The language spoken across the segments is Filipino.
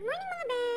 Good morning mga be!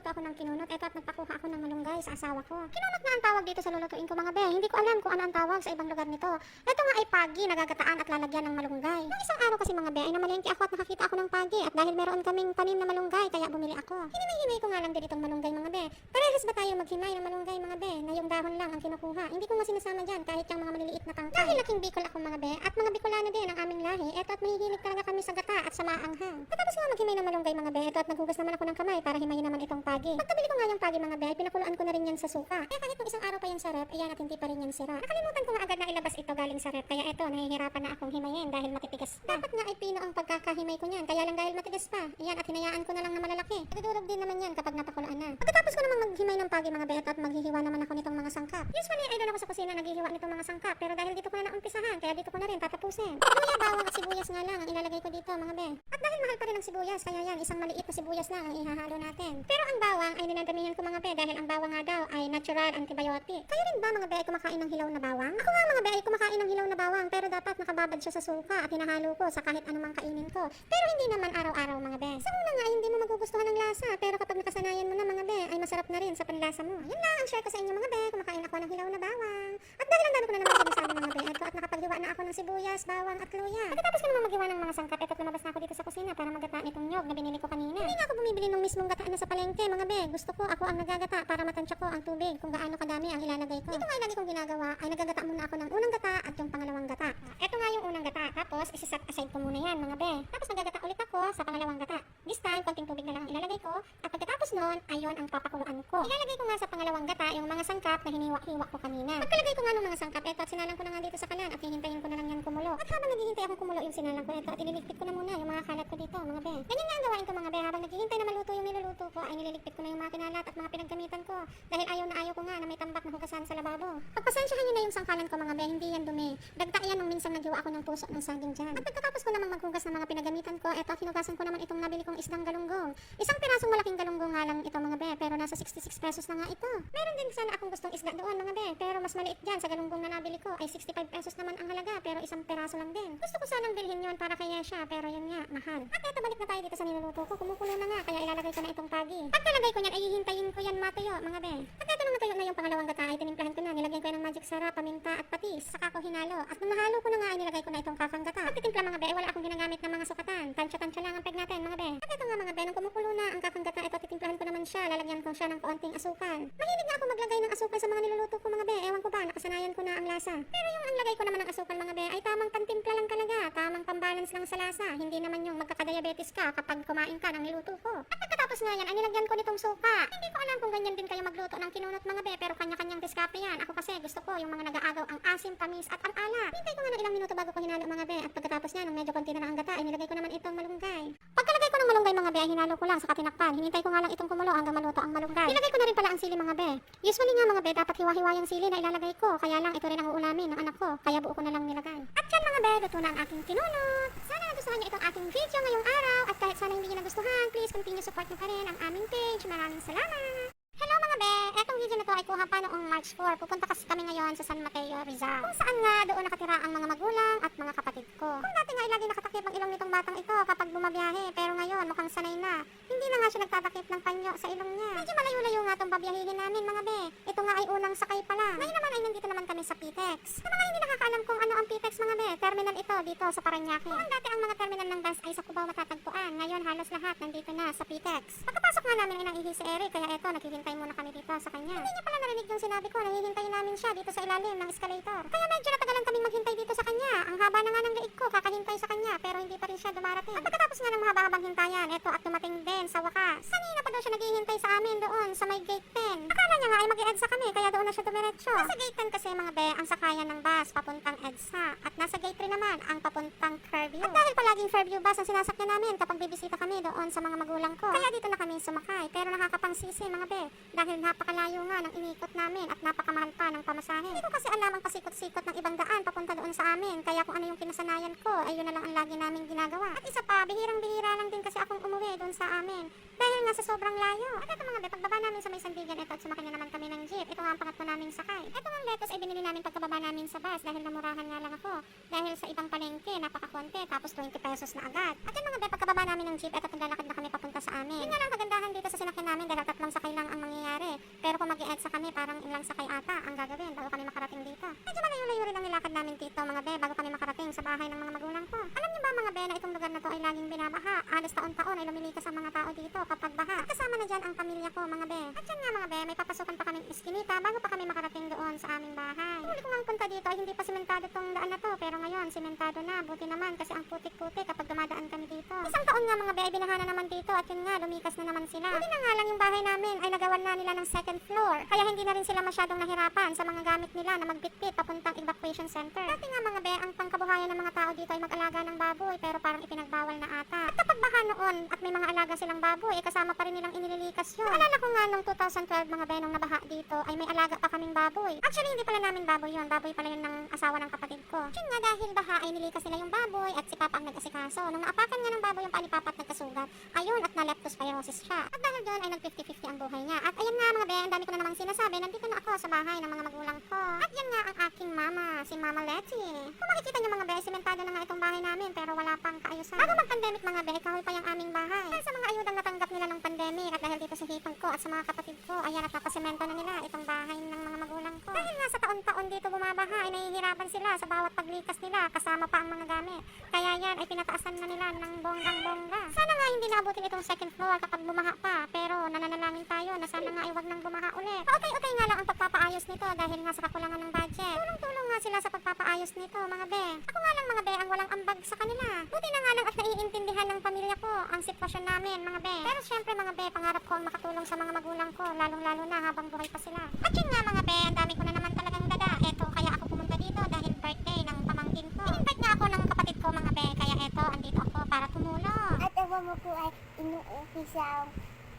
Magluluto ako ng kinunot. Eto at nagpakuha ako ng malunggay sa asawa ko. Kinunot nga ang tawag dito sa lulutuin ko mga be. Hindi ko alam kung ano ang tawag sa ibang lugar nito. Ito nga ay pagi, nagagataan at lalagyan ng malunggay. Nung isang araw kasi mga be ay namalengke ako at nakakita ako ng pagi. At dahil meron kaming tanim na malunggay, kaya bumili ako. Hinimay-himay ko nga lang din itong malunggay mga be. Parehas ba tayo maghimay ng malunggay mga be? Na yung dahon lang ang kinukuha. Hindi ko nga sinasama dyan kahit yung mga maliliit na tangkay. Dahil laking bikol ako mga be at mga bikolano din ang aming lahi. Eto at mahihilig talaga kami sa gata at sa maanghang. Matapos nga maghimay ng malunggay mga be, eto at naghugas naman ako ng kamay para himayin naman itong pagi. Pagkabili ko nga yung pagi mga be, pinakuluan ko na rin yan sa suka. Kaya kahit nung isang araw pa yan sa rep, ayan at hindi pa rin yan sira. Nakalimutan ko nga agad na ilabas ito galing sa rep, kaya eto, nahihirapan na akong himayin dahil matitigas pa. Dapat nga ay pino ang pagkakahimay ko niyan, kaya lang dahil matigas pa. Ayan at hinayaan ko na lang na malalaki. Nadudurog din naman yan kapag napakuluan na. Pagkatapos ko namang maghimay ng pagi mga be, eto at maghihiwa naman ako nitong mga sangkap. Usually doon ako sa kusina naghihiwa nitong mga sangkap, pero dahil dito ko na naumpisahan, kaya dito ko na rin tatapusin. Luya, bawang at sibuyas nga lang ang ilalagay ko dito mga be. At dahil mahal pa rin ang sibuyas, kaya yan, isang maliit na sibuyas lang ang ihahalo natin. Pero ang bawang ay ninadamihan ko mga be dahil ang bawang nga daw ay natural antibiotic. Kayo rin ba mga be ay kumakain ng hilaw na bawang? Ako nga mga be ay kumakain ng hilaw na bawang pero dapat nakababad siya sa suka at hinahalo ko sa kahit anumang kainin ko. Pero hindi naman araw-araw mga be. Sa una nga hindi mo magugustuhan ng lasa pero kapag nakasanayan mo na mga be ay masarap na rin sa panlasa mo. Yun lang ang share ko sa inyo mga be. Kumakain ako ng hilaw na bawang. At dahil ang dami ko na naman sinasabi mga be, at nakapaghiwa na ako ng sibuyas, bawang at luya. Pagkatapos ko naman maghiwa ng mga sangkap, ito lumabas na ako dito sa kusina para magata nitong nyog na binili ko kanina. Hindi nga ako bumibili ng mismong gata na sa palengke mga be. Gusto ko ako ang nagagata para matansya ko ang tubig kung gaano kadami ang ilalagay ko. Ito nga lagi kong ginagawa ay nagagata muna ako ng unang gata at yung pangalawang gata. Ito nga yung unang gata. Tapos isiset aside ko muna yan mga be. Tapos nagagata ulit ako sa pangalawang gata. This time, konting tubig na lang ang ilalagay ko. At pagkatapos nun, ayon ang papakuluan ko. Ilalagay ko nga sa pangalawang gata yung mga sangkap na hiniwa-hiwa ko kanina. Pagkalagay ko nga ng mga sangkap, eto at sinalang ko na nga dito sa kalan at hihintayin ko na lang yan kumulo. At habang naghihintay akong kumulo yung sinalang ko, eto at ililigpit ko na muna yung mga kalat ko dito, mga be. Ganyan nga ang gawain ko mga be, habang naghihintay na maluto yung niluluto ko, ay nililigpit ko na yung mga kinalat at mga pinaggamitan ko. Dahil ayaw na ayaw ko nga na may tambak na hugasan sa lababo. Pagpasensyahan nyo na yung sangkalan ko mga be, hindi yan dumi. Dagta yan nung minsan naghiwa ako ng puso ng saging dyan. At pagkatapos ko namang maghugas ng mga pinagamitan ko, eto hinugasan ko naman itong nabili kong isdang galunggong. Isang pirasong malaking galunggong nga lang ito mga be, pero nasa 66 pesos na nga ito. Meron din sana akong gustong isda doon mga be, pero mas maliit dyan sa galunggong na nabili ko ay 65 pesos naman ang halaga, pero isang piraso lang din. Gusto ko sanang bilhin yon para kay Yesha, pero yun nga, mahal. At eto balik na tayo dito sa niluluto ko, kumukulo na nga, kaya ilalagay ko na itong pagi. Pagkalagay ko niyan, ay hihintayin ko yan matuyo mga be. At eto na matuyo na yung pangalawang gata, ay tinimplahan ko na, nilagyan ko yan ng magic sarap, paminta at patis, saka ko hinalo. At nung ko na nga, ay nilagay ko na itong kakang gata. At titimpla mga be, ay wala akong ginagamit ng mga sukatan. Tansya-tansya lang ang peg natin mga be. At eto nga mga be, nung kumukulo na ang kakang gata, ito titimplahan ko naman siya, lalagyan ko siya ng kaunting asukal. Mahilig nga ako maglagay ng asukal sa mga niluluto ko mga be, ewan ko ba, nakasanayan ko na ang lasa. Pero yung ang lagay ko naman ng asukal mga be, ay tamang pantimpla lang talaga, tamang pambalance lang sa lasa, hindi naman yung magkakadiabetes ka kapag kumain ka ng niluto ko. At pagkatapos nga yan, ay nilagyan ko nitong suka. Hindi ko alam kung ganyan din kayo magluto ng kinunot mga be, pero kanya-kanyang diskarte yan. Ako kasi gusto ko yung mga nag-aagaw ang asim, tamis at ang alat. Hintay ko nga ng ilang minuto bago ko hinalo mga be, at pagkatapos niya, nung medyo konti na lang ang gata, ay nilagay ko naman itong malunggay. Pagkalagay malunggay mga be, ay hinalo ko lang sa katinakpan. Hinintay ko nga lang itong kumulo hanggang maluto ang malunggay. Nilagay ko na rin pala ang sili mga be. Usually nga mga be, dapat hiwa-hiwa yung sili na ilalagay ko. Kaya lang ito rin ang uulamin ng anak ko. Kaya buo ko na lang nilagay. At yan mga be, luto na ang aking kinunot. Sana nagustuhan niyo itong aking video ngayong araw. At kahit sana hindi niyo nagustuhan, please continue support niyo pa rin ang aming page. Maraming salamat. Hello mga be! Etong video na to ay kuha pa noong March 4. Pupunta kasi kami ngayon sa San Mateo, Rizal. Kung saan nga doon nakatira ang mga magulang at mga kapatid ko. Kung dati nga ay lagi nakatakip ang ilong nitong batang ito kapag bumabiyahe. Pero ngayon mukhang sanay na. Hindi na nga siya nagtatakip ng panyo sa ilong niya. Medyo malayo-layo nga itong babiyahihin namin mga be. Ito nga ay unang sakay pa lang. Ngayon naman ay nandito naman kami sa PTEX. Sa mga hindi nakakaalam kung ano ang PTEX mga be, terminal ito dito sa Paranaque. Kung dati ang mga terminal ng bus ay sa Cubao matatagpuan, ngayon halos lahat nandito na sa PTEX. Pagkapasok nga namin ay nangihi si Eric, kaya eto, naghihintay muna kami dito sa kanya. Hindi niya pala narinig yung sinabi ko, nahihintay namin siya dito sa ilalim ng escalator. Kaya medyo natagalan kaming maghintay dito sa kanya. Ang haba na nga ng liig ko, kakahintay sa kanya, pero hindi pa rin siya dumarating. At pagkatapos nga ng mahaba-habang hintayan, eto at dumating din sa wakas. Kanina pa daw siya naghihintay sa amin doon sa may gate 10. Akala niya nga ay mag-EDSA kami, kaya doon na siya dumiretso. Nasa gate 10 kasi mga be, ang sakayan ng bus papuntang EDSA. At nasa gate 3 naman, ang papuntang Fairview. At dahil palaging Fairview bus ang sinasakyan namin kapag bibisita kami doon sa mga magulang ko. Kaya dito na kami sumakay. Pero nakakapangsisi mga be, dahil napakalayo nga ng inikot namin at napakamahal pa ng pamasahe. Hindi ko kasi alam ang pasikot-sikot ng ibang daan papunta doon sa amin. Kaya kung ano yung kinasanayan ko, ay yun na lang ang lagi namin ginagawa. At isa pa, bihirang-bihira lang din kasi akong umuwi doon sa amin. Dahil nga sa sobrang layo. At ito mga be, pagbaba namin sa may Sandigan ito at sumakay na naman kami ng jeep. Ito nga ang pangatlo naming sakay. Ito nga lettuce ay binili namin pagkababa namin sa bus dahil namurahan nga lang ako. Dahil sa ibang palengke, napakakonti, tapos 20 pesos na agad. At yun mga be, pagkababa namin ng jeep, ito naglalakad na kami papunta sa amin. Yun nga lang kagandahan dito sa sinakyan namin dahil tatlong sakay lang ang mangyayari. Pero kung mag sa kami, parang ilang sakay ata ang gagawin bago kami makarating dito. Medyo malayo-layo rin ang nilakad namin dito mga be bago kami makarating sa bahay ng mga magulang ko. Alam niyo ba mga be na itong lugar na to ay laging binabaha. Halos taon-taon ay lumilikas ang mga tao dito kapag baha. At kasama na dyan ang pamilya ko mga be. At yan nga mga be, may papasukan pa kaming iskinita bago pa kami makarating doon sa aming bahay. Huli ko nga punta dito ay hindi pa simentado tong daan na to pero ngayon simentado na. Buti naman kasi ang putik-putik kapag dumadaan kami dito. Isang taon nga mga be ay binaha na naman dito at yun nga lumikas na naman sila. Buti na nga lang yung bahay namin ay nagawan na nila ng second floor. Kaya hindi na rin sila masyadong nahirapan sa mga gamit nila na magbitbit papuntang evacuation center. Dati nga mga be, ang pangkabuhayan ng mga tao dito ay mag-alaga ng baboy pero parang ipinagbawal na ata. At kapag baha noon at may mga alaga silang baboy, eh kasama pa rin nilang inililikas yun. Naalala ko nga nung 2012 mga be, nung nabaha dito, ay may alaga pa kaming baboy. Actually, hindi pala namin baboy yun. Baboy pala yun ng asawa ng kapatid ko. Yun nga dahil baha ay nilikas nila yung baboy at si Papa ang nag-asikaso. Nung naapakan nga ng baboy yung pa ni Papa at nagkasugat, ayun at na leptospirosis siya. At dahil doon ay nag 50-50 ang buhay niya. At ayan nga mga be, ang dami ko na namang sinasabi, nandito na ako sa bahay ng mga magulang ko. At yan nga ang aking mama, si Mama Letty. Kung makikita niyo mga be, simentado na nga itong bahay namin pero wala pang kaayusan. Bago mag-pandemic mga be, kahoy pa yung aming bahay. Dahil sa mga ayudang natanggap nila ng pandemic at dahil dito sa hipag ko at sa mga kapatid ko, ayan at napasemento na nila itong bahay ng mga magulang ko. Dahil nga sa taon-taon dito bumabaha, ay nahihirapan sila sa bawat paglikas nila kasama pa ang mga gamit. Kaya yan ay pinataasan na nila ng bonggang-bongga. Sana nga hindi naabutin itong second floor kapag bumaha pa, pero nananalangin tayo na sana nga ay wag nang bumaha ulit. Okay-okay nga lang ang pagpapaayos nito dahil nga sa kakulangan ng budget. Tulong-tulong nga sila sa pagpapaayos nito, mga be. Ako nga lang mga be ang walang ambag sa kanila. Buti na nga lang at naiintindihan ng pamilya ko ang sitwasyon namin, mga be. Pero syempre mga be, pangarap ko ang makatulong sa mga magulang ko, lalong-lalo na habang buhay pa sila. At yun nga mga be, ang dami ko na naman talagang dada. Eto, kaya ako pumunta dito dahil birthday ng pamangkin ko. In-invite nga ako ng kapatid ko, mga be. Kaya eto, andito ako para tumulong. At ang mama ko ay inuumpisa ang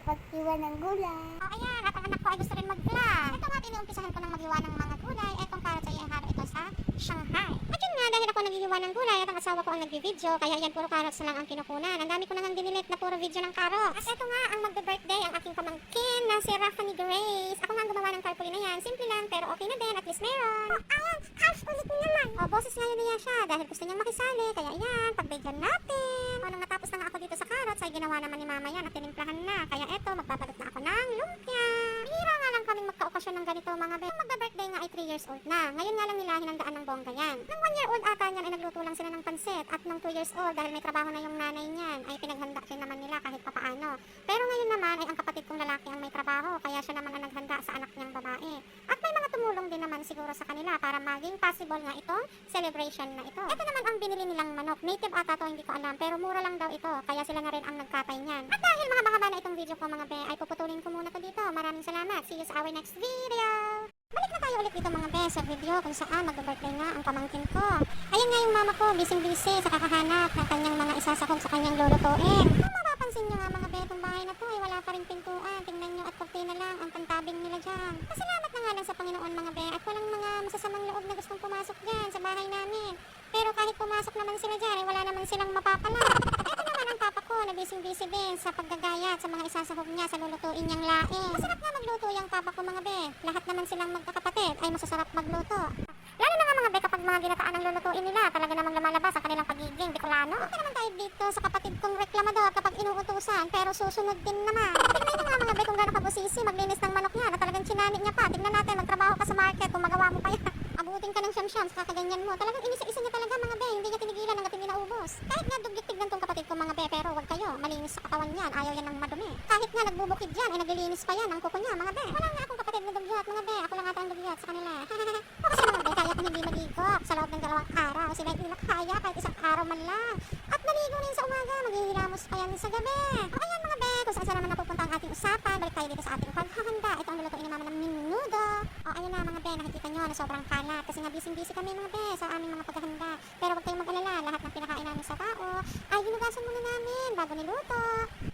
pagtiwa ng gulay. Oh, ayan, at ang anak ko ay gusto rin mag-vlog. Ito nga, tinuumpisahan ko ng maghiwa ng mga gulay. Etong para sa iharo ito sa Shanghai. At yun nga, dahil ako naghihiwa ng gulay at ang asawa ko ang nagbi-video, kaya yan, puro carrots na lang ang kinukunan. Ang dami ko nang dinilit na puro video ng carrots. At ito nga, ang magbe-birthday, ang aking pamangkin na si Raffany Grace. Ako nga ang gumawa ng carpuli na yan. Simple lang, pero okay na din, at least meron. Oh, ayan, half ulit naman. Oh, boses ngayon niya siya dahil gusto niyang makisali. Kaya yan, pagbigyan natin. O, nung natapos na nga ako dito sa carrots, ay ginawa naman ni mama yan at tinimplahan na. Kaya eto, magbabalot na ako ng lumpia. Magka-okasyon ng ganito mga be. Magba-birthday nga ay 3 years old na. Ngayon nga lang nila hinandaan ng bongga yan. Nang 1 year old ata niyan ay nagluto lang sila ng pansit. At nung 2 years old, dahil may trabaho na yung nanay niyan, ay pinaghanda rin naman nila kahit papaano. Pero ngayon naman ay ang kapatid kong lalaki ang may trabaho. Kaya siya naman ang naghanda sa anak niyang babae. At may mga tumulong din naman siguro sa kanila para maging possible nga itong celebration na ito. Ito naman ang binili nilang manok. Native ata to, hindi ko alam. Pero mura lang daw ito. Kaya sila na rin ang nagkatay niyan. At dahil mahaba-haba na itong video ko mga be, ay puputulin ko muna to dito. Maraming salamat. See you sa our next video. Balik na tayo ulit dito mga be sa video kung saan mag-birthday nga ang pamangkin ko. Ayun nga yung mama ko, busy-busy sa kakahanap ng kanyang mga isasakog sa kanyang lulutuin. Kung mapapansin nyo nga mga be, itong bahay na to ay wala pa rin pintuan. Tingnan nyo at kortina lang ang pantabing nila dyan. Pasalamat na nga lang sa Panginoon mga be at walang mga masasamang loob na gustong pumasok dyan sa bahay namin. Pero kahit pumasok naman sila dyan, ay wala naman silang mapapala. Ang papa ko na busy-busy din sa paggagayat sa mga isasahog niya sa lulutuin niyang laing. Masarap nga magluto yung papa ko mga be. Lahat naman silang magkakapatid ay masasarap magluto. Lalo na nga mga be kapag mga ginataan ang lulutuin nila, talaga namang lumalabas ang kanilang pagiging Bicolano. Okay naman tayo dito sa kapatid kong reklamador kapag inuutusan, pero susunod din naman. Tingnan nyo nga mga be kung gano'n kabusisi maglinis ng manok niya na talagang chinani niya pa. Tingnan natin, magtrabaho ka sa market kung magawa mo pa yan. Abutin ka ng siyam-siyam kakaganyan mo. Talagang inisa-isa niya talaga mga be, hindi niya tinigilan hanggat hindi naubos. Kahit nga dugyot tignan tong kapatid ko mga be, pero wag kayo, malinis sa katawan yan, ayaw yan ng madumi. Kahit nga nagbubukid yan, ay naglilinis pa yan ang kuko niya mga be. Wala nga akong kapatid na dugyot mga be, ako lang ata ang dugyot sa kanila. o kasi mga be, kaya kung hindi maligop sa loob ng dalawang araw, sila hindi nila kaya kahit isang araw man lang. At maligo na yun sa umaga, maghihilamos pa yan sa gabi. O ayan mga be, kung saan naman napupunta ang ating usapan, balik tayo dito sa ating paghahanda. Ito ang lulutuin ni mama ng minudo. O ayun na mga be, nakikita nyo na sobrang kalat kasi nga busy-busy kami mga be sa aming mga paghahanda. Pero huwag kayong mag-alala, lahat ng pinakain namin sa tao ay hinugasan muna namin bago niluto.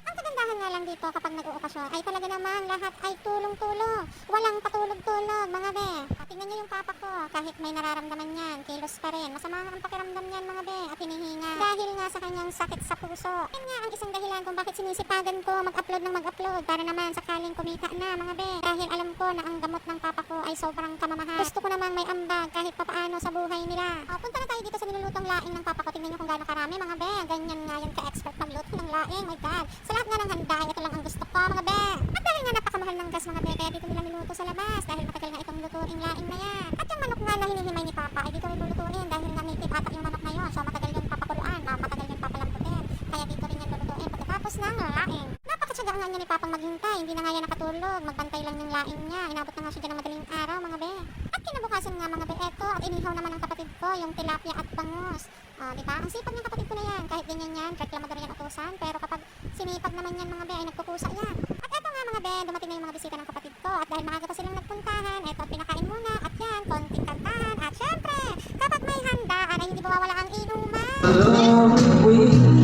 Ang kagandahan nga lang dito kapag nag-uokasyon ay talaga naman lahat ay tulong-tulong. Walang patulog-tulog, mga be. Tingnan niyo yung papa ko, kahit may nararamdaman yan, kilos pa rin. Masama ang pakiramdam niyan, mga be, at hinihinga. Dahil nga sa kanyang sakit sa puso. Yan nga ang isang dahilan kung bakit sinisipagan ko mag-upload ng mag-upload para naman sakaling kumita na, mga be. Dahil alam ko na ang gamot ng papa ko ay sobrang kamamahal. Gusto ko namang may ambag kahit papaano sa buhay nila. O, punta na tayo dito sa nilulutong laing ng papa ko. Tingnan niyo kung gaano karami, mga be. Ganyan nga yan ka-expert magluto ng laing. My God. Sa lahat nga ng handa, ito lang ang gusto ko, mga be. At dahil nga napakamahal ng gas, mga be, kaya dito nila niluto sa labas. Dahil matagal nga itong lutuing laing na yan. At yung manok nga na hinihimay ni papa, ay dito rin lulutuin. Dahil nga native ata yung manok na yun. So, matagal yung papakuluan. ah, matagal yung papalamputin. Kaya dito rin. Pagkatapos ng laing. Napakatsaga nga niya ni Papang maghintay. Hindi na nga yan nakatulog. Magbantay lang ng laing niya. Inabot na nga siya dyan ng madaling araw, mga be. At kinabukasan nga mga be, eto. At inihaw naman ng kapatid ko, yung tilapia at bangus. Ah, di ba? Ang sipag ng kapatid ko na yan. Kahit ganyan yan, reklamador yan utusan. Pero kapag sinipag naman yan mga be, ay nagkukusa yan. At eto nga mga be, dumating na yung mga bisita ng kapatid ko. At dahil maaga pa silang nagpuntahan, eto pinakain muna. At yan, konting kantahan. At syempre, kapag may handaan ay hindi mawawala ang inuman. O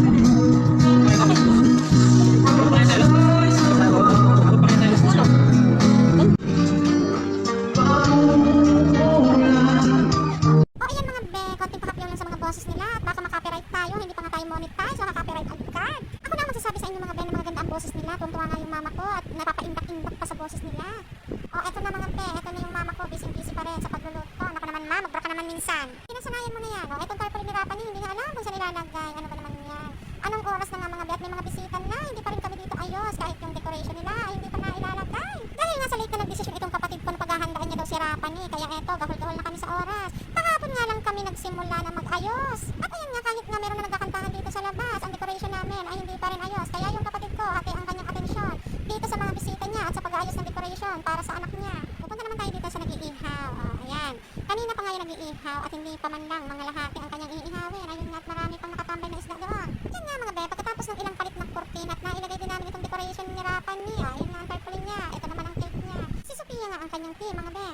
Anong oras na nga mga be at may mga bisita na, hindi pa rin kami dito ayos, kahit yung decoration nila ay hindi pa na ilalagay. Dahil nga sa late na nagdesisyon itong kapatid ko na paghahandaan niya daw si Rapa ni, kaya eto, gahol-gahol na kami sa oras. Kahapon nga lang kami nagsimula na mag-ayos. At ayan nga, kahit nga meron na nagkakantahan dito sa labas, ang decoration namin ay hindi pa rin ayos. Kaya yung kapatid ko, hati ang kanyang atensyon dito sa mga bisita niya at sa pag-aayos ng decoration para sa anak niya. Pupunta naman tayo dito sa nag-iihaw. Oh, ayan. Kanina pa nga yung nag-iihaw at hindi pa man lang mga lahati ang kanyang iihawin. Ayun nga at marami pang nakatambay na isda doon. Yan nga mga be, pagkatapos ng ilang palit ng kurtin at nailagay din namin itong decoration ni Rapan niya. Ayun nga ang purple niya. Ito naman ang cake niya. Si Sophia nga ang kanyang team, mga be.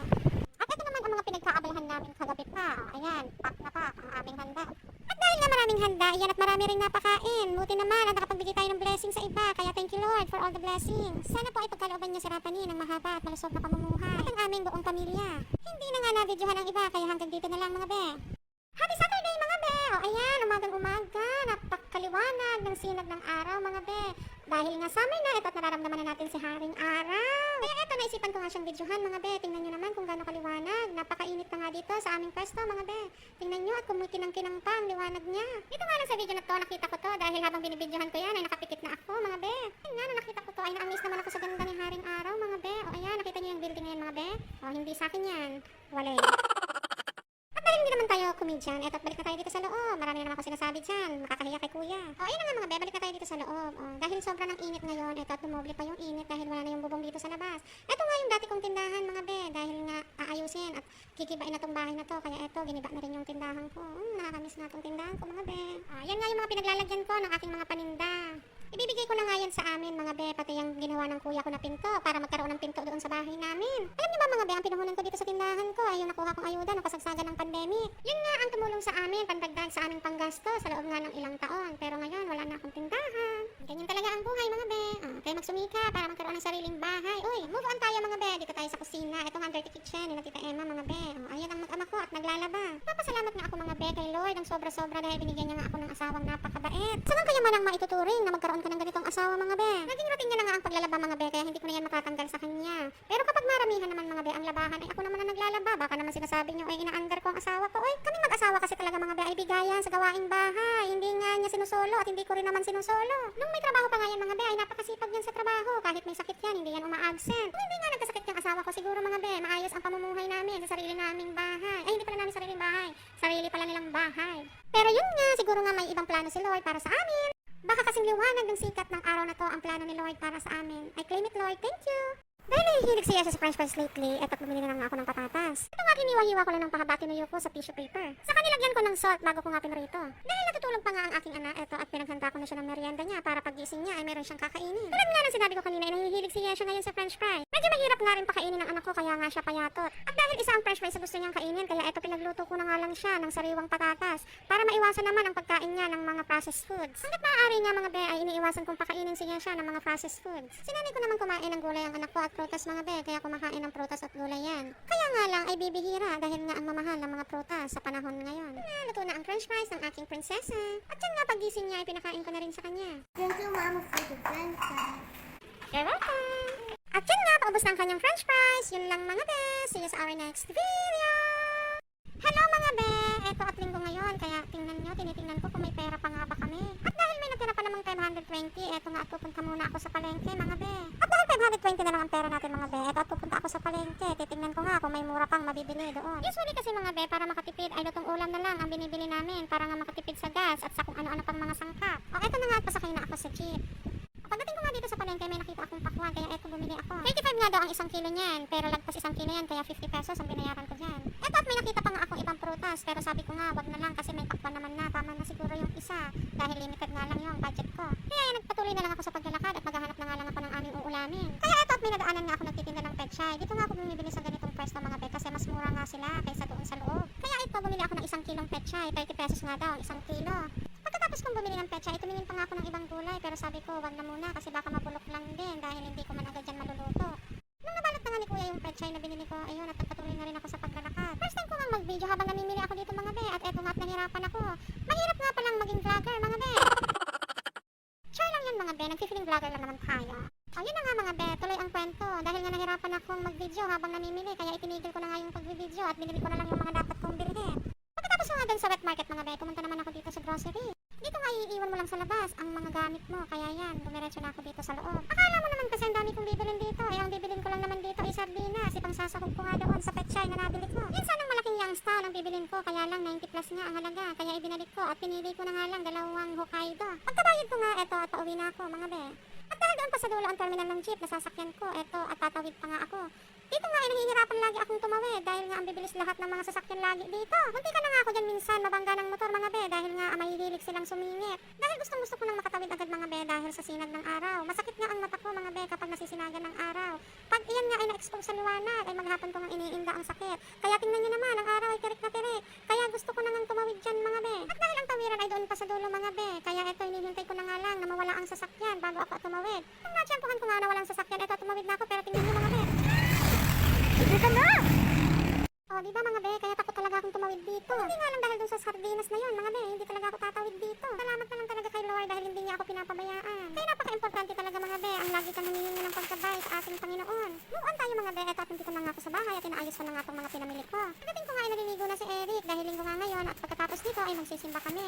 At ito naman ang mga pinagkaabalahan namin kagabi pa. O, ayan, pak na pak ang aming handa. At dahil nga maraming handa, iyan at marami rin napakain. Buti naman at nakapagbigay tayo ng blessing sa iba. Kaya thank you Lord for all the blessings. Sana po ay pagkalooban niya si Rapani ng mahaba at malusog na pamumuhay. At ang aming buong pamilya. Hindi na nga na-videohan ang iba, kaya hanggang dito na lang mga be. Happy Saturday mga be! O ayan, umagang umaga, napakaliwanag ng sinag ng araw mga be. Dahil nga summer na, ito at nararamdaman na natin si Haring Araw. Kaya eto, naisipan ko nga siyang videohan mga be. Tingnan nyo naman kung gaano kaliwanag. Napakainit na nga dito sa aming pwesto mga be. Tingnan nyo at kumukinang-kinang pa ang liwanag niya. Dito nga lang sa video na to, nakita ko to dahil habang binibidyohan ko yan ay nakapikit na ako mga be. Ayun nga, nakita ko to ay na-amaze naman ako sa ganda ni Haring Araw mga be. O ayan, nakita nyo yung building ngayon mga be. O hindi sa akin yan. Wala hindi naman tayo komedyan, eto balik na tayo dito sa loob. Marami na naman ako sinasabi dyan. Makakahiya kay kuya. O, ayun na nga mga be, balik na tayo dito sa loob. O, dahil sobra ng init ngayon, eto at dumoble pa yung init dahil wala na yung bubong dito sa labas. Eto nga yung dati kong tindahan mga be, dahil nga aayusin at kikibain na tong bahay na to. Kaya eto, giniba na rin yung tindahan ko. Hmm, nakakamiss na tong tindahan ko mga be. Ah, yan nga yung mga pinaglalagyan ko ng aking mga paninda. Ibibigay ko na nga yan sa amin mga be, pati yung ginawa ng kuya ko na pinto para magkaroon ng pinto doon sa bahay namin. Alam niyo ba mga be, ang pinuhunan ko dito sa tindahan ko ay yung nakuha kong ayuda ng kasagsagan ng pandemic. Yun nga ang tumulong sa amin, pandagdag sa aming panggasto sa loob nga ng ilang taon. Pero ngayon, wala na akong tindahan. Ganyan talaga ang buhay mga be. Ah, kaya magsumika para magkaroon ng sariling bahay. Uy, move on tayo mga be. Dito tayo sa kusina. Itong under kitchen ni Tita Emma mga be. Oh, ayan ang mag-ama ko at naglalaba. Papasalamat nga ako mga be kay Lord ang sobra-sobra dahil binigyan niya nga ako ng asawang napakabait. Saan kaya man ang maituturing na magkaroon ka ng ganitong asawa mga be? Naging routine niya na nga ang paglalaba mga be kaya hindi ko na yan matatanggal sa kanya. Pero kapag maramihan naman mga be ang labahan ay ako naman ang naglalaba. Baka naman sinasabi niyo ay inaandar ko ang asawa ko. Oy, kami mag-asawa kasi talaga mga be ay bigayan sa gawaing bahay. Hindi nga niya sinusolo at hindi ko rin naman sinusolo. Nung may trabaho pa nga yan mga be ay napakasipag yan sa trabaho. Kahit may sakit yan, hindi yan uma-absent. Kung hindi nga nagkasakit yung asawa ko, siguro mga be, maayos ang pamumuhay namin sa sarili naming bahay. Ay, hindi pala namin sariling bahay. Sarili pala nilang bahay. Pero yun nga, siguro nga may ibang plano si Lord para sa amin. Baka kasing liwanag ng sikat ng araw na to ang plano ni Lord para sa amin. I claim it, Lord. Thank you. Dahil nahihilig siya sa french fries lately, eto bumili na lang ako ng patatas. Ito nga hiniwa-hiwa ko lang ng pahaba tinuyo ko sa tissue paper. Saka nilagyan ko ng salt bago ko nga pinrito. Dahil natutulog pa nga ang aking anak, eto at pinaghanda ko na siya ng merienda niya para pagising niya ay meron siyang kakainin. Tulad nga ng sinabi ko kanina, ay nahihilig siya siya ngayon sa french fries. Medyo mahirap nga rin pakainin ng anak ko kaya nga siya payatot. At dahil isa ang french fries sa gusto niyang kainin kaya eto pinagluto ko na nga lang siya ng sariwang patatas para maiwasan naman ang pagkain niya ng mga processed foods. Hanggat maaari nga mga be ay iniiwasan kong pakainin siya siya ng mga processed foods. Sinanay ko naman kumain ng gulay ang anak ko at prutas mga be kaya kumakain ng prutas at gulay yan. Kaya nga lang ay bibihira dahil nga ang mamahal ng mga prutas sa panahon ngayon. Ah, luto na ang french fries ng aking prinsesa. At yan nga pagising niya ay pinakain ko na rin sa kanya. Thank you, Mama, for the french fries. You're welcome! At yun nga, paubos na ang kanyang french fries. Yun lang mga be. See you sa our next video! Hello mga be! Eto at linggo ngayon, kaya tingnan nyo, tinitingnan ko kung may pera pa nga ba kami. At dahil may natira pa namang 520, eto nga at pupunta muna ako sa palengke mga be. At dahil 520 na lang ang pera natin mga be, eto at pupunta ako sa palengke. Titingnan ko nga kung may mura pang mabibili doon. Usually kasi mga be, para makatipid ay lutong ulam na lang ang binibili namin para nga makatipid sa gas at sa kung ano-ano pang mga sangkap. O eto na nga at pasakay na ako sa jeep. Pagdating ko nga dito sa palengke, may nakita akong pakwan, kaya eto bumili ako. 35 nga daw ang isang kilo niyan, pero lagpas isang kilo yan, kaya 50 pesos ang binayaran ko dyan. Eto at may nakita pa nga akong ibang prutas, pero sabi ko nga, wag na lang kasi may pakwan naman na, tama na siguro yung isa, dahil limited nga lang yung budget ko. Kaya yan, nagpatuloy na lang ako sa paglalakad at maghahanap na nga lang ako ng aming uulamin. Kaya eto at may nadaanan nga ako nagtitinda ng pechay. Dito nga ako bumibili sa ganitong pwesto mga be, kasi mas mura nga sila kaysa doon sa loob. Kaya ito, bumili ako ng isang kilong pechay, 30 pesos nga daw ang isang kilo. Pagkatapos kong bumili ng petsa, tumingin pa nga ako ng ibang gulay pero sabi ko wag na muna kasi baka mabulok lang din dahil hindi ko man agad yan maluluto. Nung nabalot na nga ni kuya yung petsa na binili ko, ayun at nagpatuloy na rin ako sa paglalakad. First time ko nga mag-video habang namimili ako dito mga be at eto nga at nahirapan ako. Mahirap nga palang maging vlogger mga be. Sure lang yan mga be, nag-feeling vlogger lang naman tayo. O yun na nga mga be, tuloy ang kwento. Dahil nga nahirapan akong mag-video habang namimili kaya itinigil ko na nga yung pag-video at binili ko na lang yung mga dapat kong bilhin. Pagkatapos nga dun sa wet market mga be, pumunta naman ako dito sa grocery. Dito nga iiwan mo lang sa labas ang mga gamit mo, kaya yan, dumiretso na ako dito sa loob. Akala mo naman kasi ang dami kong bibilin dito, eh ang bibilin ko lang naman dito ay sardinas, ipang sasahog ko nga doon sa pechay na nabili ko. Yan sanang malaking youngstown ang bibilin ko, kaya lang 90 plus nga ang halaga, kaya ibinalik ko at pinili ko na nga lang dalawang Hokkaido. Pagkabayad ko nga, eto at pauwi na ako mga be. At dahil doon pa sa dulo ang terminal ng jeep na sasakyan ko, eto at tatawid pa nga ako. Dito nga ay nahihirapan lagi akong tumawid dahil nga ang bibilis lahat ng mga sasakyan lagi dito. Munti ka na nga ako dyan minsan mabangga ng motor mga be dahil nga may hilig silang sumingit. Dahil gustong gusto ko nang makatawid agad mga be dahil sa sinag ng araw. Masakit nga ang mata ko mga be kapag nasisinagan ng araw. Pag iyan nga ay na-expose sa liwanag ay maghapon ko nga iniinda ang sakit. Kaya tingnan nyo naman ang araw ay tirik na tirik. Kaya gusto ko na nga tumawid dyan mga be. At dahil ang tawiran ay doon pa sa dulo mga be. Kaya ito hinihintay ko na nga lang na mawala ang sasakyan bago ako tumawid. Nung natsyempohan ko nga na walang sasakyan, ito tumawid na ako pero tingnan nyo mga be. Hindi ka na! Oh, di ba mga be, kaya takot talaga akong tumawid dito. Hindi nga lang dahil dun sa sardinas na yun, mga be, hindi talaga ako tatawid dito. Salamat na lang talaga kay Lord dahil hindi niya ako pinapabayaan. Kaya napaka-importante talaga mga be, ang lagi kang humihingi ng pagkabay sa ating Panginoon. Noon tayo mga be, eto at hindi ko na nga ako sa bahay at inaayos ko na nga itong mga pinamili ko. Pagdating ko nga ay naliligo na si Eric dahil linggo nga ngayon at pagkatapos dito ay magsisimba kami.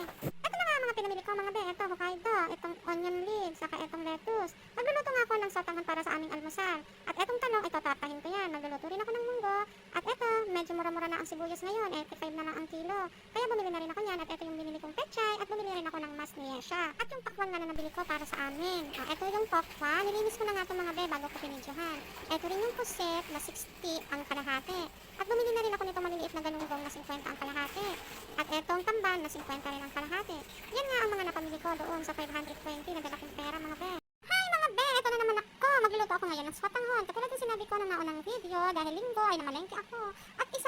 Ito na nga mga pinamili ko mga be, ito Hokkaido, itong onion leaves, saka itong lettuce. Nagluluto nga ako ng sotanghon para sa aming almusal. At etong talong, ito tartahin ko yan. Nagluluto rin ako ng munggo. At ito, medyo mura-mura na ang sibuyas ngayon, 85 na lang ang kilo. Kaya bumili na rin ako yan at ito yung binili kong pechay at bumili rin ako ng mas niesya. At yung pakwan nga na nabili ko para sa amin. Ah, ito yung pakwan, nilinis ko na nga itong mga be bago ko pinidyohan. Ito rin yung kuset na 60 ang kalahati. At bumili na rin ako nito maliliit na galunggong na 50 ang kalahati. At etong tamban na 50 rin ang kalahati. Yan nga ang mga napamili ko doon sa 520 na dala kong pera mga be. Hi mga be! Ito na naman ako! Magluluto ako ngayon ng sotanghon. Katulad ng sinabi ko nung naunang video, dahil linggo ay namalengke ako.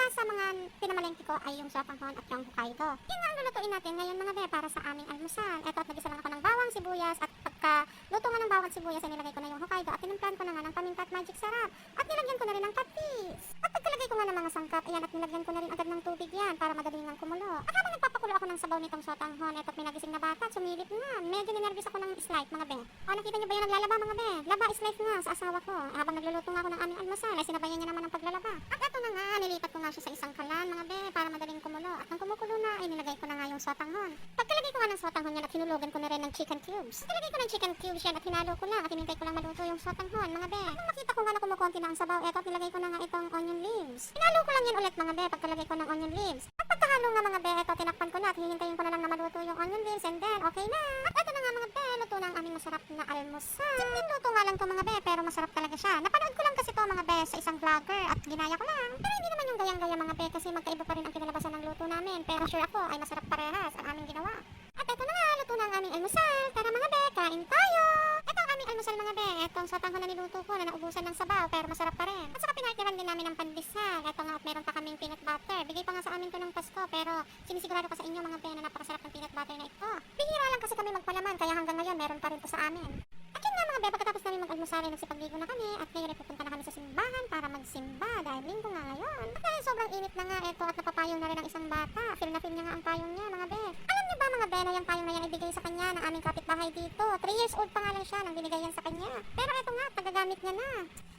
At isa sa mga pinamalengke ko ay yung sotanghon at yung Hokkaido. Yan nga ang lulutuin natin ngayon mga be para sa aming almusal. Ito at nagisa lang ako ng bawang, sibuyas at pagka luto nga ng bawang at sibuyas ay nilagay ko na yung Hokkaido at tinimplan ko na nga ng paminta at magic sarap. At nilagyan ko na rin ng patis. At pagkalagay ko nga ng mga sangkap, ayan at nilagyan ko na rin agad ng tubig yan para madali nang kumulo. At habang nagpapakulo ako ng sabaw nitong sotanghon, ito at may na bata, sumilip nga. Medyo ninervous ako ng slide mga be. O nakita niyo ba yung naglalaba mga be? Laba is life nga sa asawa ko. Habang nagluluto nga ako ng aming almusal, ay sinabayan niya naman ang paglalaba. At ito na nga, nilipat ko nga siya sa isang kalan mga be para madaling kumulo. At nang kumukulo na, ay nilagay ko na nga yung sotanghon. Pagkalagay ko nga ng sotanghon yan at hinulugan ko na rin ng chicken cubes. Pagkalagay ko ng chicken cubes yan at hinalo ko lang at hinintay ko lang maluto yung sotanghon mga be. At nung nakita ko nga na kumukonti na ang sabaw, eto at nilagay ko na nga itong onion leaves. Hinalo ko lang yan ulit mga be pagkalagay ko ng onion leaves. At pagkahalo nga mga be, eto tinakpan ko na at hihintayin ko na lang na maluto yung onion leaves and then okay na. At eto na nga mga be, luto na ang aming masarap na almusal. Simpleng luto nga lang to mga be, pero masarap talaga siya. Napanood ko lang kasi to mga be sa isang vlogger at ginaya ko lang. Pero hindi naman yung gayang-gaya mga be kasi magkaiba pa rin ang kinalabasan ng luto namin. Pero sure ako ay masarap parehas ang aming ginawa. At eto na nga, luto na ang aming almusal. Tara mga be, kain tayo! Ito ang aming almusal mga be. Etong sotang na niluto ko na naubusan ng sabaw pero masarap pa rin. At saka pinartiran din namin ng pandesal. Eto nga at meron pa kaming peanut butter. Bigay pa nga sa amin to ng Pasko pero sinisigurado ko sa inyo mga be na napakasarap ng peanut butter na ito. Bihira lang kasi kami magpalaman kaya hanggang ngayon meron pa rin to sa amin. At yun nga mga be, pagkatapos namin mag-almusal ay nagsipagligo na kami at ngayon ay pupunta na kami sa simbahan para magsimba dahil linggo nga ngayon. At dahil sobrang init na nga ito at napapayong na rin ang isang bata. Feel na feel niya nga ang payong niya mga be. Alam niyo ba mga be na yung payong na yan ibigay sa kanya ng aming kapitbahay dito. 3 years old pa nga lang siya nang binigay yan sa kanya. Pero eto nga, tagagamit niya na.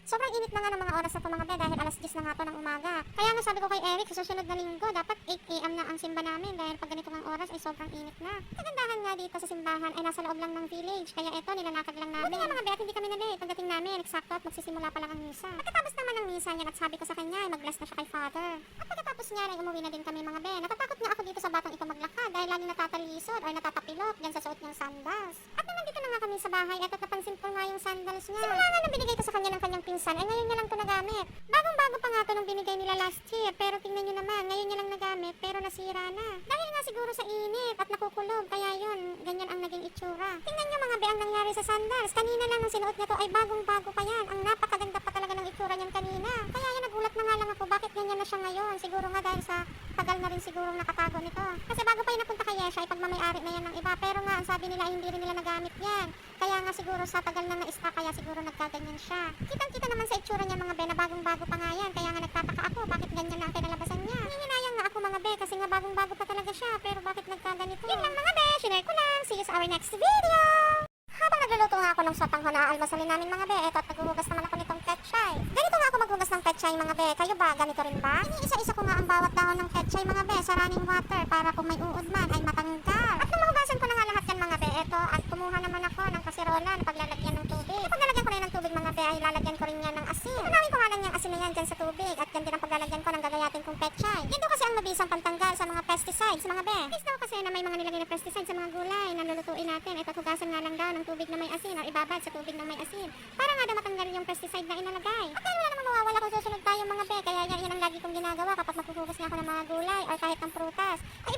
Sobrang init na nga ng mga oras na to mga be dahil alas 10 na nga to ng umaga. Kaya nga sabi ko kay Eric sa susunod na linggo dapat 8am na ang simba namin dahil pag ganito ang oras ay sobrang init na. Kagandahan nga dito sa simbahan ay nasa loob lang ng village kaya eto nilalakad lang namin. Buti nga mga be at hindi kami na late. Pagdating namin, eksakto at magsisimula pa lang ang misa. Pagkatapos naman ng misa yan at sabi ko sa kanya ay mag-bless na siya kay Father. At pagkatapos niya ay umuwi na din kami mga be. Natatakot nga ako dito sa batang ito maglakad dahil laging natatalisod or natatapilok dyan sa suot niyang sandals. At nung nandito na nga kami sa bahay at napansin ko nga yung sandals niya. Simula nga nang binigay ko sa kanya ng kanyang pinsan ay ngayon niya lang to nagamit. Bagong-bago pa nga to nung binigay nila last year pero tingnan niyo naman ngayon niya lang nagamit pero nasira na. Dahil nga siguro sa init at nakukulob kaya yun ganyan ang naging itsura. Tingnan niyo mga be ang nangyari sa sandals. Kanina lang ang sinuot niya to ay bagong-bago pa yan. Ang napakaganda pa talaga ng itsura niyan kanina. Kaya yan nagulat na nga lang ako bakit ganyan na siya ngayon. Siguro nga dahil sa tagal na rin siguro nakatago nito. Kasi bago pa yung napunta kay Yesha ay pagmamayari na yan ng iba. Pero nga ang sabi nila hindi rin nila nagamit yan. Kaya nga siguro sa tagal na na-stock kaya siguro nagkaganyan siya. Kitang-kita naman sa itsura niya mga be na bagong-bago pa nga yan. Kaya nga nagtataka ako bakit ganyan na ang kinalabasan niya. Nanginayang nga ako mga be kasi nga bagong-bago pa talaga siya. Pero bakit nagkaganito? Yun lang mga be, share ko lang. See you sa our next video! Habang nagluluto nga ako ng sotang na almasalin namin mga be, eto at naghuhugas naman ako petchay. Ganito nga ako maghugas ng petchay mga be. Kayo ba, ganito rin ba? Iniisa-isa ko nga ang bawat dahon ng petchay mga be sa running water para kung may uod man ay matanggal. At nung mahugasan ko na nga lahat yan mga be, eto at kumuha naman ako ng kasirola na paglalagyan ng tubig. Kapag nalagyan ko na ng tubig mga be, ay lalagyan ko rin yan ng asin. Nga lang yung asin na yan dyan sa tubig at yan din ang paglalagyan ko ng gagayatin kong petchay. Daw kasi ang mabisang pantanggal sa mga pesticides mga be. Please daw kasi na may mga nilagay na pesticides sa mga gulay na lulutuin natin. Ito hugasan nga lang daw ng tubig na may asin or ibabad sa tubig na may asin. Para nga daw matanggal yung pesticide na inalagay. At dahil wala namang mawawala kung susunod tayo mga be, kaya yan, yan ang lagi kong ginagawa kapag maghuhugas nga ako ng mga gulay or kahit ng prutas. Ay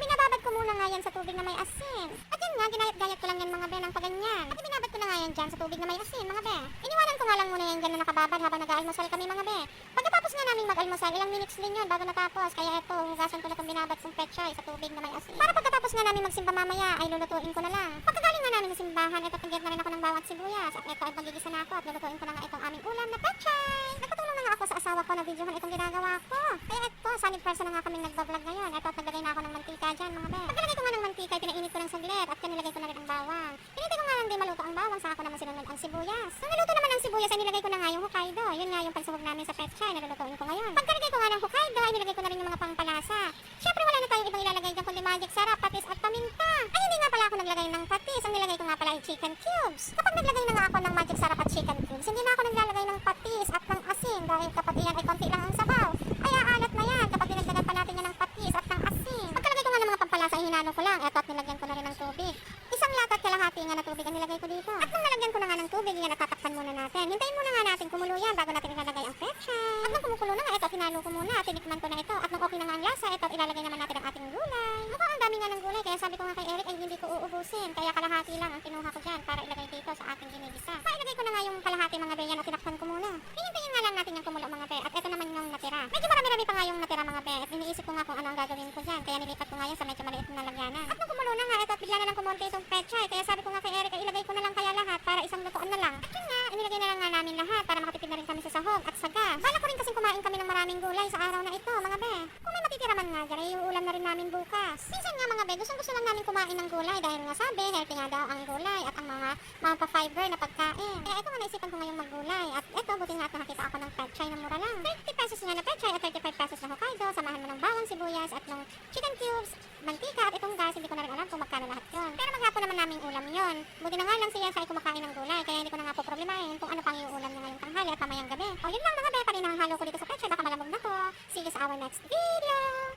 muna nga yan sa tubig na may asin. At yan nga, ginayat-gayat ko lang yan mga be ng paganyan. At ibinabad ko na nga yan dyan sa tubig na may asin mga be. Iniwanan ko nga lang muna yan dyan na nakababad habang nag-aalmusal kami mga be. Pagkatapos nga namin mag-almusal, ilang minutes din yun bago natapos. Kaya eto, hugasan ko na itong binabad kong petchay sa tubig na may asin. Para pagkatapos nga namin magsimba mamaya, ay lulutuin ko na lang. Pagkagaling nga namin sa simbahan, eto tingget na rin ako ng bawang sibuyas. At eto ay magigisa na ako at lulutuin ko na nga itong aming ulam na petchay. Nagpatulong na nga ako sa asawa ko na videohan itong ginagawa ko. Kaya eto, solid person na nga kaming nagbablog ngayon. Eto at naglagay na ako ng mantika dyan mga be. Pagkalagay ko nga ng mantika, pinainit ko ng saglit at kanilagay ko na rin ang bawang. Pinintay ko nga lang di maluto ang bawang, saka ko naman sinunod ang sibuyas. Nung naluto naman ang sibuyas, ay nilagay ko na nga yung Hokkaido. Yun nga yung pagsahog namin sa petchay na lulutuin ko ngayon. Pagkalagay ko nga ng Hokkaido, ay nilagay ko na rin yung mga pangpalasa. Siyempre wala na tayong ibang ilalagay dyan kundi magic sarap, patis at paminta. Ay hindi nga pala ako naglagay ng patis. Ang nilagay ko nga pala ay chicken cubes. Kapag naglagay na nga ako ng magic sarap at chicken cubes, hindi na ako naglalagay ng patis at ng asin dahil kapag iyan ay konti lang ang sabaw. Ay aalat na yan kapag dinagdagan pa natin yan ng patis at ng asin. Pagkalagay ko nga ng mga pampalasa, ay hinalo ko lang. Eto at nilagyan ko na rin ng tubig. Isang lata at kalahati nga na tubig ang nilagay ko dito. At nung nalagyan ko na nga ng tubig, yan natatakpan muna natin. Hintayin muna nga natin kumulo yan bago natin ilalagay ang petchay. At nung kumukulo na nga, ito, hinalo ko muna. Tinikman ko na ito. At nung okay na nga ang lasa, ito, ilalagay naman natin ang ating gulay. Mukhang ang dami nga ng gulay, kaya sabi ko nga kay Eric, ay hindi ko uubusin. Kaya kalahati lang ang kinuha ko dyan para ilagay dito sa ating ginigisa. Kaya ilagay ko na nga yung kalahati mga beyan at tinakpan ko muna. Hihintayin nga lang natin yung kumulo mga be. At ito naman yung natira. Medyo marami-rami pa nga yung natira mga be. At iniisip ko nga kung ano ang gagawin ko dyan. Kaya nilipat ko nga yan sa medyo maliit na lagyanan. At nung kumulo na nga, ito at bigla na lang kumonti itong petchay. Kaya sabi ko nga kay Eric, ay ilagay ko na lang kaya lahat para isang lutoan na lang. At yun nga, inilagay na lang nga namin lahat para makatipid na rin kami sa sahog at sa gas. Bala ko rin kasing kumain kami ng maraming gulay sa araw na ito, mga be. Kung may matitira man nga dyan, ay iuulam na rin namin bukas. Minsan nga mga be, gustong gusto lang namin kumain ng gulay dahil nga sabi, healthy nga daw ang gulay at ang mga mga pa-fiber na pagkain. Kaya ito nga naisipan ko ngayong maggulay. At ito, buti nga at nakakita ako ng petchay na mura lang. 30 pesos nga na petchay at 35 pesos na Hokkaido. Samahan mo ng bawang sibuyas at ng chicken cubes, mantika at itong gas. Hindi ko na rin alam kung magkano lahat yun. Pero maghapon naman naming ulam yon. Buti na nga lang siya sa kumakain ng gulay. Kaya hindi ko na nga po problemahin kung ano pang iuulam niya ngayong tanghali bepa mamayang gabi. O yun lang mga bepa, rin ang halo ko dito sa picture. Baka malamog na to. See you sa our next video!